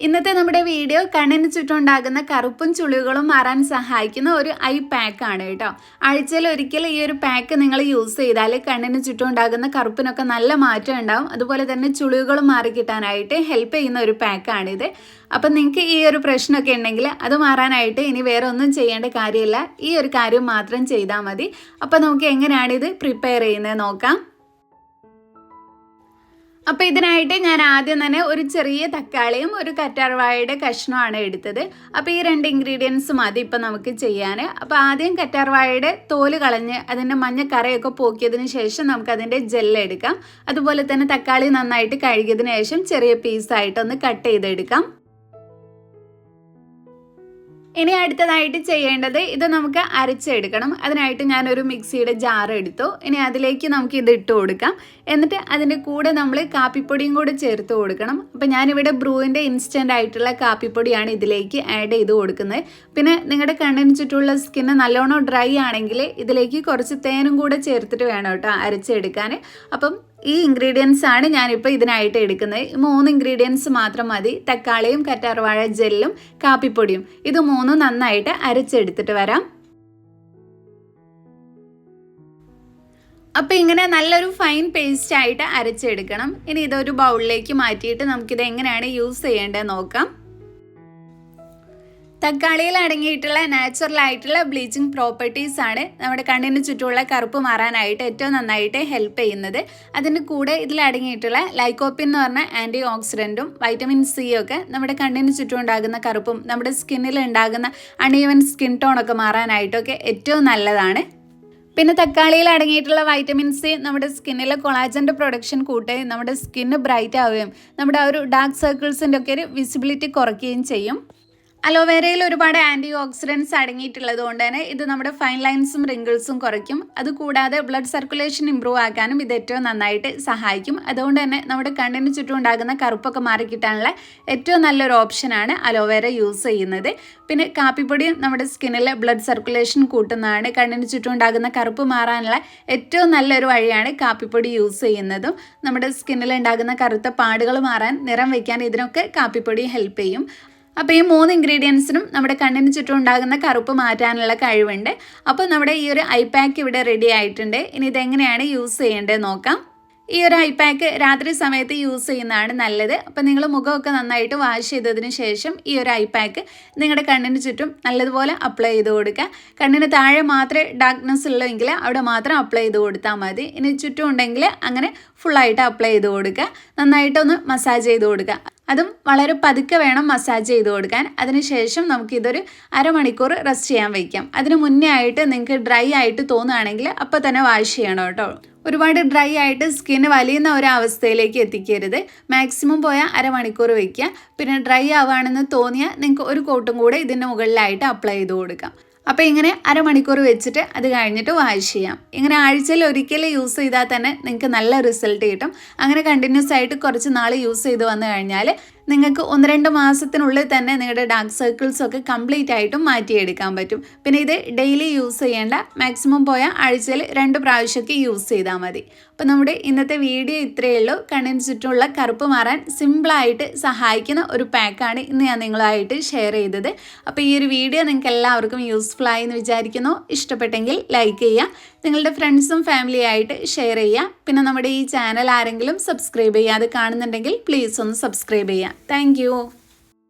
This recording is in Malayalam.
ഇന്നത്തെ നമ്മുടെ വീഡിയോ കണ്ണിന് ചുറ്റുണ്ടാകുന്ന കറുപ്പും ചുളിവുകളും മാറാൻ സഹായിക്കുന്ന ഒരു ഐ പാക്ക് ആണ് കേട്ടോ. ആഴ്ചയിൽ ഒരിക്കൽ ഈ ഒരു പാക്ക് നിങ്ങൾ യൂസ് ചെയ്താൽ കണ്ണിന് ചുറ്റുണ്ടാകുന്ന കറുപ്പിനൊക്കെ നല്ല മാറ്റം ഉണ്ടാവും. അതുപോലെ തന്നെ ചുളിവുകളും മാറി കിട്ടാനായിട്ട് ഹെൽപ്പ് ചെയ്യുന്ന ഒരു പാക്കാണിത് അപ്പം നിങ്ങൾക്ക് ഈ ഒരു പ്രശ്നമൊക്കെ ഉണ്ടെങ്കിൽ അത് മാറാനായിട്ട് ഇനി വേറെ ഒന്നും ചെയ്യേണ്ട കാര്യമില്ല. ഈ ഒരു കാര്യം മാത്രം ചെയ്താൽ മതി. അപ്പോൾ നമുക്ക് എങ്ങനെയാണ് ഇത് പ്രിപ്പയർ ചെയ്യുന്നത് നോക്കാം. അപ്പോൾ ഇതിനായിട്ട് ഞാൻ ആദ്യം തന്നെ ഒരു ചെറിയ തക്കാളിയും ഒരു കറ്റാർവാഴയുടെ കഷ്ണമാണ് എടുത്തത്. അപ്പോൾ ഈ രണ്ട് ഇൻഗ്രീഡിയൻസ് മതി ഇപ്പം നമുക്ക് ചെയ്യാൻ അപ്പോൾ ആദ്യം കറ്റാർവാഴയുടെ തോൽ കളഞ്ഞ് അതിന്റെ മഞ്ഞക്കറയൊക്കെ പോക്കിയതിന് ശേഷം നമുക്ക് അതിന്റെ ജെല്ലെടുക്കാം അതുപോലെ തന്നെ തക്കാളി നന്നായിട്ട് കഴുകിയതിന് ശേഷം ചെറിയ പീസായിട്ടൊന്ന് കട്ട് ചെയ്തെടുക്കാം. ഇനി അടുത്തതായിട്ട് ചെയ്യേണ്ടത് ഇത് നമുക്ക് അരച്ചെടുക്കണം. അതിനായിട്ട് ഞാനൊരു മിക്സിയുടെ ജാർ എടുത്തു. ഇനി അതിലേക്ക് നമുക്ക് ഇത് ഇട്ട് കൊടുക്കാം. എന്നിട്ട് അതിന്റെ കൂടെ നമ്മൾ കാപ്പിപ്പൊടിയും കൂടെ ചേർത്ത് കൊടുക്കണം. അപ്പം ഞാനിവിടെ ബ്രൂവിന്റെ ഇൻസ്റ്റന്റ് ആയിട്ടുള്ള കാപ്പിപ്പൊടിയാണ് ഇതിലേക്ക് ആഡ് ചെയ്ത് കൊടുക്കുന്നത്. പിന്നെ നിങ്ങളുടെ കണ്ണിന് ചുറ്റുമുള്ള സ്കിന്ന് നല്ലോണം ഡ്രൈ ആണെങ്കിൽ ഇതിലേക്ക് കുറച്ച് തേനും കൂടെ ചേർത്തിട്ട് വേണം കേട്ടോ അരച്ചെടുക്കാൻ. അപ്പം ഈ ഇൻഗ്രീഡിയൻസ് ആണ് ഞാനിപ്പോൾ ഇതിനായിട്ട് എടുക്കുന്നത്. മൂന്ന് ഇൻഗ്രീഡിയൻസ് മാത്രം മതി. തക്കാളിയും കറ്റാർവാഴ ജെല്ലും കാപ്പിപ്പൊടിയും. ഇത് മൂന്നും നന്നായിട്ട് അരച്ചെടുത്തിട്ട് വരാം. അപ്പോൾ ഇങ്ങനെ നല്ലൊരു ഫൈൻ പേസ്റ്റ് ആയിട്ട് അരച്ചെടുക്കണം. ഇനി ഇതൊരു ബൗളിലേക്ക് മാറ്റിയിട്ട് നമുക്കിത് എങ്ങനെയാണ് യൂസ് ചെയ്യേണ്ടത് നോക്കാം. തക്കാളിയിൽ അടങ്ങിയിട്ടുള്ള നാച്ചുറൽ ആയിട്ടുള്ള ബ്ലീച്ചിങ് പ്രോപ്പർട്ടീസ് ആണ് നമ്മുടെ കണ്ണിന് ചുറ്റുമുള്ള കറുപ്പ് മാറാനായിട്ട് ഏറ്റവും നന്നായിട്ട് ഹെൽപ്പ് ചെയ്യുന്നത്. അതിന്റെ കൂടെ ഇതിൽ അടങ്ങിയിട്ടുള്ള ലൈക്കോപ്പിൻ എന്ന് പറഞ്ഞ ആന്റി ഓക്സിഡന്റും വൈറ്റമിൻ സി ഒക്കെ നമ്മുടെ കണ്ണിന് ചുറ്റും ഉണ്ടാകുന്ന കറുപ്പും നമ്മുടെ സ്കിന്നിൽ ഉണ്ടാകുന്ന അണീവൻ സ്കിൻ ടോണൊക്കെ മാറാനായിട്ടൊക്കെ ഏറ്റവും നല്ലതാണ്. പിന്നെ തക്കാളിയിൽ അടങ്ങിയിട്ടുള്ള വൈറ്റമിൻ സി നമ്മുടെ സ്കിന്നിലെ കൊളാജന്റെ പ്രൊഡക്ഷൻ കൂട്ടുകയും നമ്മുടെ സ്കിന്ന് ബ്രൈറ്റ് ആവുകയും നമ്മുടെ ആ ഒരു ഡാർക്ക് സർക്കിൾസിന്റെ ഒക്കെ ഒരു വിസിബിലിറ്റി കുറയ്ക്കുകയും ചെയ്യും. അലോവേരയിൽ ഒരുപാട് ആന്റി ഓക്സിഡൻസ് അടങ്ങിയിട്ടുള്ളത് കൊണ്ട് തന്നെ ഇത് നമ്മുടെ ഫൈൻ ലൈൻസും റിങ്കിൾസും കുറയ്ക്കും. അതുകൂടാതെ ബ്ലഡ് സർക്കുലേഷൻ ഇമ്പ്രൂവ് ആക്കാനും ഇത് ഏറ്റവും നന്നായിട്ട് സഹായിക്കും. അതുകൊണ്ട് തന്നെ നമ്മുടെ കണ്ണിന് ചുറ്റും ഉണ്ടാകുന്ന കറുപ്പൊക്കെ മാറിക്കിട്ടാനുള്ള ഏറ്റവും നല്ലൊരു ഓപ്ഷനാണ് അലോവേര യൂസ് ചെയ്യുന്നത്. പിന്നെ കാപ്പിപ്പൊടിയും നമ്മുടെ സ്കിന്നിലെ ബ്ലഡ് സർക്കുലേഷൻ കൂട്ടുന്നതാണ്. കണ്ണിന് ചുറ്റും ഉണ്ടാകുന്ന കറുപ്പ് മാറാനുള്ള ഏറ്റവും നല്ലൊരു വഴിയാണ് കാപ്പിപ്പൊടി യൂസ് ചെയ്യുന്നതും. നമ്മുടെ സ്കിന്നിൽ ഉണ്ടാകുന്ന കറുത്ത പാടുകൾ മാറാൻ നിറം വയ്ക്കാൻ ഇതിനൊക്കെ കാപ്പിപ്പൊടി ഹെൽപ്പ് ചെയ്യും. അപ്പോൾ ഈ മൂന്ന് ഇൻഗ്രീഡിയൻസിനും നമ്മുടെ കണ്ണിന് ചുറ്റും ഉണ്ടാകുന്ന കറുപ്പ് മാറ്റാനുള്ള കഴിവുണ്ട്. അപ്പോൾ നമ്മുടെ ഈ ഒരു ഐ പാക്ക് ഇവിടെ റെഡി ആയിട്ടുണ്ട്. ഇനി ഇതെങ്ങനെയാണ് യൂസ് ചെയ്യേണ്ടത് നോക്കാം. ഈ ഒരു ഐ പാക്ക് രാത്രി സമയത്ത് യൂസ് ചെയ്യുന്നതാണ് നല്ലത്. അപ്പോൾ നിങ്ങൾ മുഖമൊക്കെ നന്നായിട്ട് വാഷ് ചെയ്തതിന് ശേഷം ഈ ഒരു ഐ പാക്ക് നിങ്ങളുടെ കണ്ണിന് ചുറ്റും നല്ലതുപോലെ അപ്ലൈ ചെയ്ത് കൊടുക്കുക. കണ്ണിന് താഴെ മാത്രമേ ഡാർക്ക്നെസ് ഉള്ളെങ്കിൽ അവിടെ മാത്രം അപ്ലൈ ചെയ്ത് കൊടുത്താൽ മതി. ഇനി ചുറ്റും ഉണ്ടെങ്കിൽ അങ്ങനെ ഫുള്ളായിട്ട് അപ്ലൈ ചെയ്ത് കൊടുക്കുക. നന്നായിട്ടൊന്ന് മസാജ് ചെയ്ത് കൊടുക്കുക. അതും വളരെ പതുക്കെ വേണം മസാജ് ചെയ്ത് കൊടുക്കാൻ. അതിനുശേഷം നമുക്കിതൊരു അരമണിക്കൂർ റെസ്റ്റ് ചെയ്യാൻ വയ്ക്കാം അതിന് മുന്നേ ആയിട്ട് നിങ്ങൾക്ക് ഡ്രൈ ആയിട്ട് തോന്നുകയാണെങ്കിൽ അപ്പോൾ തന്നെ വാഷ് ചെയ്യണം കേട്ടോ. ഒരുപാട് ഡ്രൈ ആയിട്ട് സ്കിന്ന് വലിയുന്ന ഒരു അവസ്ഥയിലേക്ക് എത്തിക്കരുത്. മാക്സിമം പോയാൽ അരമണിക്കൂർ വയ്ക്കുക പിന്നെ ഡ്രൈ ആവുകയാണെന്ന് തോന്നിയാൽ നിങ്ങൾക്ക് ഒരു കോട്ടും കൂടെ ഇതിന്റെ മുകളിലായിട്ട് അപ്ലൈ ചെയ്ത് കൊടുക്കാം. അപ്പോൾ ഇങ്ങനെ അരമണിക്കൂർ വെച്ചിട്ട് അത് കഴിഞ്ഞിട്ട് വാഷ് ചെയ്യാം. ഇങ്ങനെ ആഴ്ചയിൽ ഒരിക്കൽ യൂസ് ചെയ്താൽ തന്നെ നിങ്ങൾക്ക് നല്ല റിസൾട്ട് കിട്ടും. അങ്ങനെ കണ്ടിന്യൂസ് ആയിട്ട് കുറച്ച് നാൾ യൂസ് ചെയ്ത് വന്നു കഴിഞ്ഞാൽ നിങ്ങൾക്ക് ഒന്ന് രണ്ട് മാസത്തിനുള്ളിൽ തന്നെ നിങ്ങളുടെ ഡാർക്ക് സർക്കിൾസ് ഒക്കെ കംപ്ലീറ്റ് ആയിട്ടും മാറ്റിയെടുക്കാൻ പറ്റും. പിന്നെ ഇത് ഡെയിലി യൂസ് ചെയ്യേണ്ട മാക്സിമം പോയാൽ ആഴ്ചയിൽ രണ്ട് പ്രാവശ്യമൊക്കെ യൂസ് ചെയ്താൽ മതി. അപ്പോൾ നമ്മുടെ ഇന്നത്തെ വീഡിയോ ഇത്രയേ ഉള്ളൂ. കണ്ണിന് ചുറ്റുമുള്ള കറുപ്പ് മാറാൻ സിമ്പിളായിട്ട് സഹായിക്കുന്ന ഒരു പാക്കാണ് ഇന്ന് ഞാൻ നിങ്ങളായിട്ട് ഷെയർ ചെയ്തത്. അപ്പോൾ ഈ ഒരു വീഡിയോ നിങ്ങൾക്ക് എല്ലാവർക്കും യൂസ്ഫുൾ ആയി എന്ന് വിചാരിക്കുന്നു. ഇഷ്ടപ്പെട്ടെങ്കിൽ ലൈക്ക് ചെയ്യുക നിങ്ങളുടെ ഫ്രണ്ട്സും ഫാമിലിയായിട്ട് ഷെയർ ചെയ്യുക. പിന്നെ നമ്മുടെ ഈ ചാനൽ ആരെങ്കിലും സബ്സ്ക്രൈബ് ചെയ്യാതെ കാണുന്നുണ്ടെങ്കിൽ പ്ലീസ് ഒന്ന് സബ്സ്ക്രൈബ് ചെയ്യുക. താങ്ക്